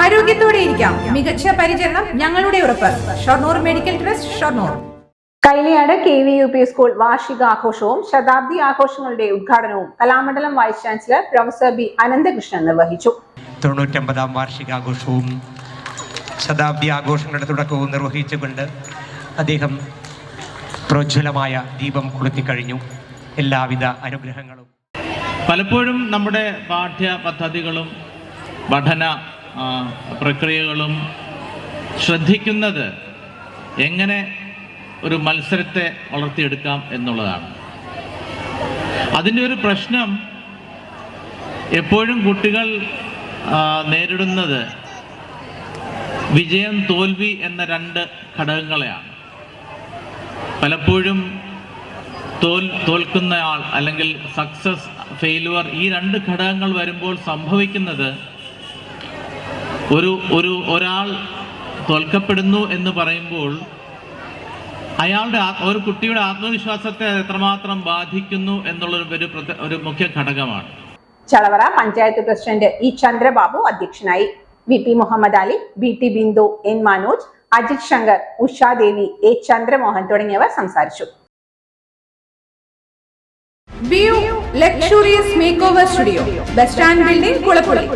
ആരോഗ്യത്തോടെ ഇരിക്കാം. മികച്ച പരിചരണം ഞങ്ങളുടെ ഉറപ്പ്. Shoranur medical trust Shoranur. Kailiyad K V U P school വാർഷിക ആഘോഷവും ശതാബ്ദി ആഘോഷങ്ങളുടെ ഉദ്ഘാടനവും Kalamandalam vice chancellor professor B Ananthakrishnan നിർവഹിച്ചു. തൊണ്ണൂറ്റമ്പതാം വാർഷികാഘോഷവും ശതാബ്ദി ആഘോഷങ്ങളുടെ തുടക്കവും നിർവഹിച്ചുകൊണ്ട് അദ്ദേഹം പ്രോജ്വലമായ ദീപം കൊളുത്തിക്കഴിഞ്ഞു. എല്ലാവിധ അനുഗ്രഹങ്ങളും. പലപ്പോഴും നമ്മുടെ പാഠ്യ പദ്ധതികളും പഠന പ്രക്രിയകളും ശ്രദ്ധിക്കുന്നത് എങ്ങനെ ഒരു മത്സരത്തെ വളർത്തിയെടുക്കാം എന്നുള്ളതാണ്. അതിന്റെ ഒരു പ്രശ്നം എപ്പോഴും കുട്ടികൾ നേരിടുന്നത് വിജയം തോൽവി എന്ന രണ്ട് ഘടകങ്ങളെയാണ്. പലപ്പോഴും തോൽ തോൽക്കുന്നയാൾ അല്ലെങ്കിൽ സക്സസ് ഫെയിലുവർ ഈ രണ്ട് ഘടകങ്ങൾ വരുമ്പോൾ സംഭവിക്കുന്നത് ഒരു ഒരു ഒരാൾ തോൽക്കപ്പെടുന്നു എന്ന് പറയുമ്പോൾ അയാളുടെ ഒരു കുട്ടിയുടെ ആത്മവിശ്വാസത്തെ എത്രമാത്രം ബാധിക്കുന്നു എന്നുള്ള ഒരു ഒരു മുഖ്യ ഘടകമാണ്. ചളവറ പഞ്ചായത്ത് പ്രസിഡന്റ് ഇ ചന്ദ്രബാബു അധ്യക്ഷനായി. V P Muhammad Ali B T Bindu N Manoj Ajith Shankar Ushadevi A Chandramohan തുടങ്ങിയവർ സംസാരിച്ചു. Luxurious make over studio bus stand building Kulappully